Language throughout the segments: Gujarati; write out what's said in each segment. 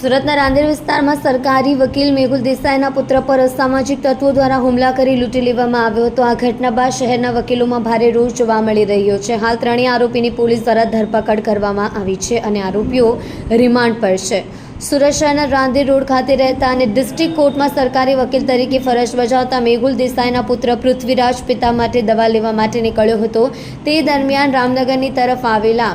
સુરતના રાંદેર વિસ્તારમાં સરકારી વકીલ મેહુલ દેસાઈના પુત્ર પર અસામાજિક તત્વો દ્વારા હુમલા કરી લૂંટી લેવામાં આવ્યો હતો. આ ઘટના બાદ શહેરના વકીલોમાં ભારે રોષ જોવા મળી રહ્યો છે. હાલ ત્રણેય આરોપીની પોલીસ દ્વારા ધરપકડ કરવામાં આવી છે અને આરોપીઓ રિમાન્ડ પર છે. સુરત શહેરના રાંદેર રોડ ખાતે રહેતા અને ડિસ્ટ્રિક્ટ કોર્ટમાં સરકારી વકીલ તરીકે ફરજ બજાવતા મેહુલ દેસાઈના પુત્ર પૃથ્વીરાજ પિતા માટે દવા લેવા માટે નીકળ્યો હતો. તે દરમિયાન રામનગરની તરફ આવેલા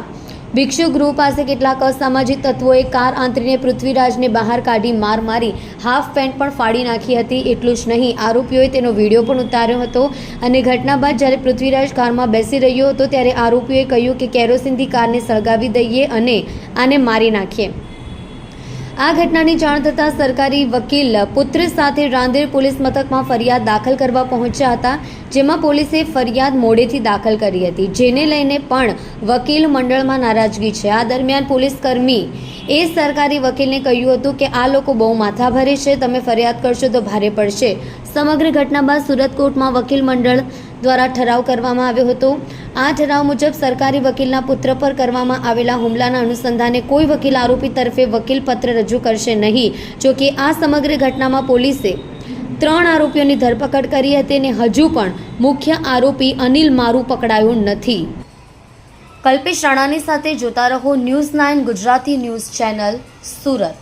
ભિક્ષુ ગૃહ પાસે કેટલાક અસામાજિક તત્વોએ કાર આંતરીને પૃથ્વીરાજને બહાર કાઢી માર મારી, હાફ પેન્ટ પણ ફાડી નાખી હતી, એટલું જ નહીં. આરોપીઓએ તેનો વીડિયો પણ ઉતાર્યો હતો અને ઘટના બાદ જ્યારે પૃથ્વીરાજ કારમાં બેસી રહ્યો હતો ત્યારે આરોપીઓએ કહ્યું કે કેરોસીનથી કારને સળગાવી દઈએ અને આને મારી નાખીએ. આ ઘટનાની જાણ થતાં સરકારી વકીલ પુત્ર સાથે રાંદેર પોલીસ મથકમાં ફરિયાદ દાખલ કરવા પહોંચ્યા હતા, જેમાં પોલીસે ફરિયાદ મોડેથી દાખલ કરી હતી. જેને લઈને પણ વકીલ મંડળમાં નારાજગી છે. આ દરમિયાન પોલીસ કર્મી એ સરકારી વકીલને કહ્યું હતું કે, આ લોકો બહુ માથાભારે છે. તમે ફરિયાદ કરશો તો ભારે પડશે. સમગ્ર ઘટના બાદ સુરત કોર્ટમાં વકીલ મંડળ દ્વારા ઠરાવ કરવામાં આવ્યો હતો. આ ઠરાવ મુજબ સરકારી વકીલના પુત્ર પર કરવામાં આવેલા હુમલાના અનુસંધાને કોઈ વકીલ આરોપી તરફે વકીલ પત્ર રજૂ કરશે નહીં. જોકે આ સમગ્ર ઘટનામાં પોલીસે ત્રણ આરોપીઓની ધરપકડ કરી હતી અને હજુ પણ મુખ્ય આરોપી અનિલ મારુ પકડાયો નથી. કલ્પેશ રાણાની સાથે જોતા રહો news nine Gujarati news channel, Surat.